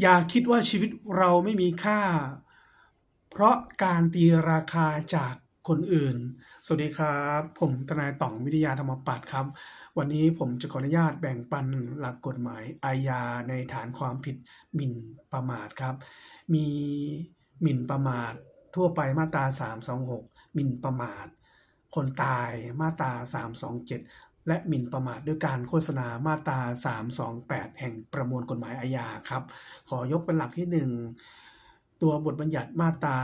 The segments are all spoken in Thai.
อย่าคิดว่าชีวิตเราไม่มีค่า เพราะการตีราคาจากคนอื่น สวัสดีครับ ผมทนายต่องวิทยาธรรมปัตครับ วันนี้ผมจะขออนุญาตแบ่งปันหลักกฎหมายอาญาในฐานความผิดหมิ่นประมาทครับ มีหมิ่นประมาท ทั่วไปมาตรา 326หมิ่นประมาท คนตายมาตรา 327 และหมิ่นประมาทด้วยการโฆษณามาตรา 328 แห่งประมวลกฎหมายอาญาครับ ขอยกเป็นหลักที่ 1 ตัวบทบัญญัติมาตรา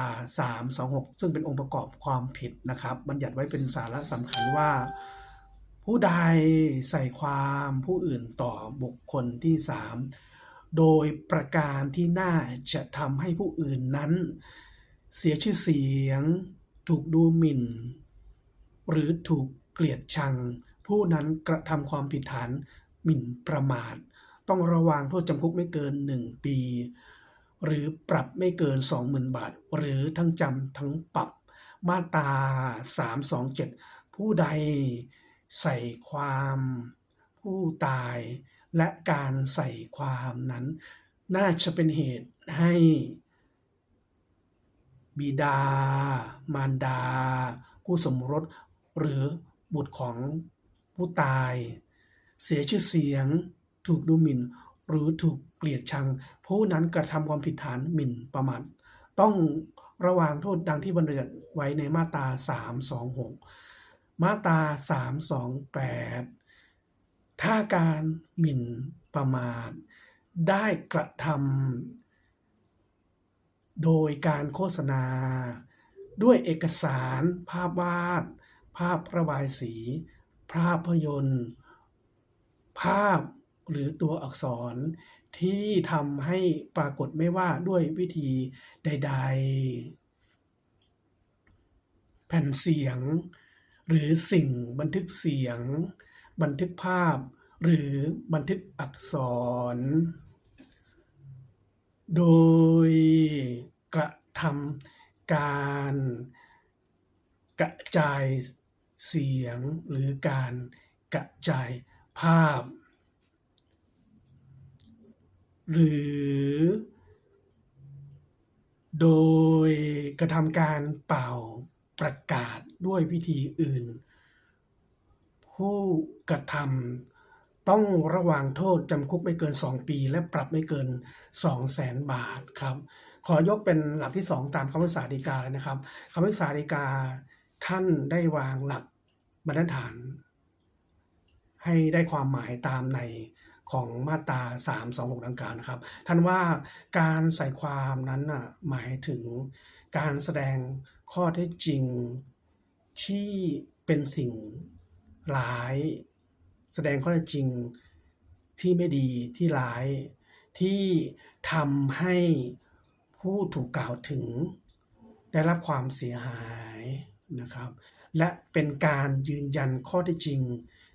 326 ซึ่งเป็นองค์ประกอบความผิดนะครับ บัญญัติไว้เป็นสาระสำคัญว่า ผู้ใดใส่ความผู้อื่นต่อบุคคลที่ 3 โดยประการที่น่าจะทำให้ผู้อื่นนั้น เสียชื่อเสียง ถูกดูหมิ่น หรือถูกเกลียดชัง ผู้นั้นกระทำความผิดฐานหมิ่นประมาท ต้องระวางโทษจำคุกไม่เกิน 1 ปี หรือปรับไม่เกิน 20,000 บาท หรือทั้งจำทั้งปรับ มาตรา 327 ผู้ใดใส่ความผู้ตายและการใส่ความนั้น น่าจะเป็นเหตุให้ บิดา มารดาคู่สมรส หรือบุตรของ ผู้ตาย เสียชื่อเสียง ถูกดูหมิ่น หรือถูกเกลียดชัง ผู้นั้นกระทำความผิดฐานหมิ่นประมาทต้องระวางโทษดังที่บัญญัติไว้ในมาตรา 326 มาตรา 328 ถ้าการหมิ่นประมาท ได้กระทำโดยการโฆษณา ด้วยเอกสาร ภาพวาด ภาพระบายสี ภาพยนตร์ ภาพหรือตัวอักษรที่ทำให้ปรากฏไม่ว่าด้วยวิธีใด ๆ แผ่นเสียง หรือสิ่งบันทึกเสียง บันทึกภาพ หรือบันทึกอักษร โดยกระทำการกระจาย เสียงหรือการกระจายภาพ หรือ โดยกระทำการเป่าประกาศด้วยวิธีอื่น ผู้กระทำต้องระวางโทษจำคุกไม่เกิน 2 ปี และปรับไม่เกิน 200,000บาทครับ ขอยกเป็นหลักที่ 2 ตามคำพิพากษาฎีกาเลยนะครับคำพิพากษาฎีกาท่านได้วางหลัก บรรทัดฐาน ให้ได้ความหมายตามในของมาตรา326ดังกล่าวนะครับ ท่านว่าการใส่ความนั้นน่ะหมายถึงการแสดงข้อเท็จจริงที่เป็นสิ่งร้าย แสดงข้อเท็จจริงที่ไม่ดีที่ร้าย ที่ทำให้ผู้ถูกกล่าวถึง ได้รับความเสียหายนะครับ และเป็นการยืนยันข้อเท็จจริง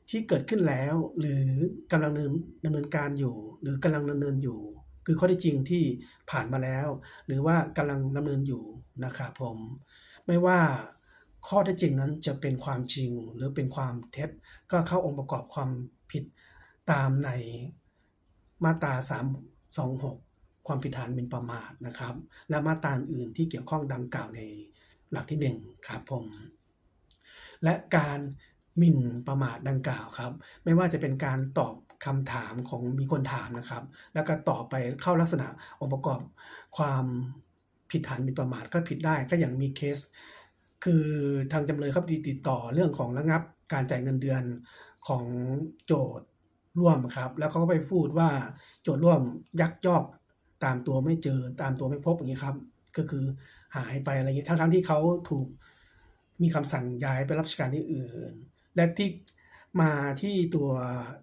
ที่เกิดขึ้นแล้ว หรือกำลังดำเนินการอยู่ หรือกำลังดำเนินอยู่ คือข้อเท็จจริงที่ผ่านมาแล้ว หรือว่ากำลังดำเนินอยู่นะครับผม ไม่ว่าข้อเท็จจริงนั้นจะเป็นความจริงหรือเป็นความเท็จ ก็เข้าองค์ประกอบความผิดตามในมาตรา 326 ความผิดฐานหมิ่นประมาทนะครับ และมาตราอื่นที่เกี่ยวข้องดังกล่าวในหลักที่ 1 ครับผม และการหมิ่นประมาทดังกล่าวครับ ไม่ว่าจะเป็นการตอบคำถามของมีคนถามนะครับ แล้วก็ตอบไปเข้าลักษณะองค์ประกอบความผิดฐานหมิ่นประมาทก็ผิดได้ก็อย่างมีเคส คือทางจำเลยครับติดต่อเรื่องของระงับการจ่ายเงินเดือนของโจทย์ร่วมครับ แล้วเขาก็ไปพูดว่าโจทย์ร่วมยักยอกตามตัวไม่เจอตามตัวไม่พบอย่างนี้ครับ ก็คือหายไปอะไรอย่างนี้ทั้งๆที่เขาถูก มีคำสั่งย้ายไปรับราชการที่อื่น และที่มาที่ตัว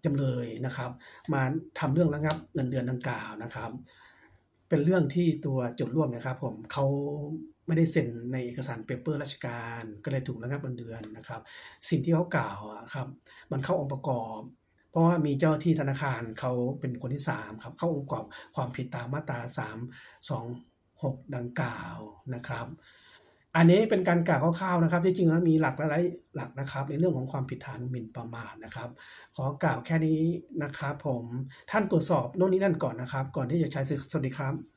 จำเลยนะครับ มาทำเรื่องระงับเงินเดือนดังกล่าวนะครับ เป็นเรื่องที่ตัวโจทย์ร่วมนะครับ ผมเขาไม่ได้เซ็นในเอกสารเปเปอร์ราชการ ก็เลยถูกระงับเงินเดือนนะครับ สิ่งที่เขากล่าวครับ มันเข้าองค์ประกอบเพราะว่ามีเจ้าหน้าที่ธนาคารเขาเป็นคนที่ 3 ครับ เข้าองค์ประกอบความผิดตามมาตรา 326 ดังกล่าวนะครับ อันนี้เป็นการกล่าวคร่าวๆนะครับ ที่จริงแล้วมีหลักหลายหลักนะครับ ในเรื่องของความผิดฐานหมิ่นประมาทนะครับ ขอกล่าวแค่นี้นะครับ ผมท่านตรวจสอบโน่นนี่นั่นก่อนนะครับ ก่อนที่จะใช้สื่อสวัสดีครับ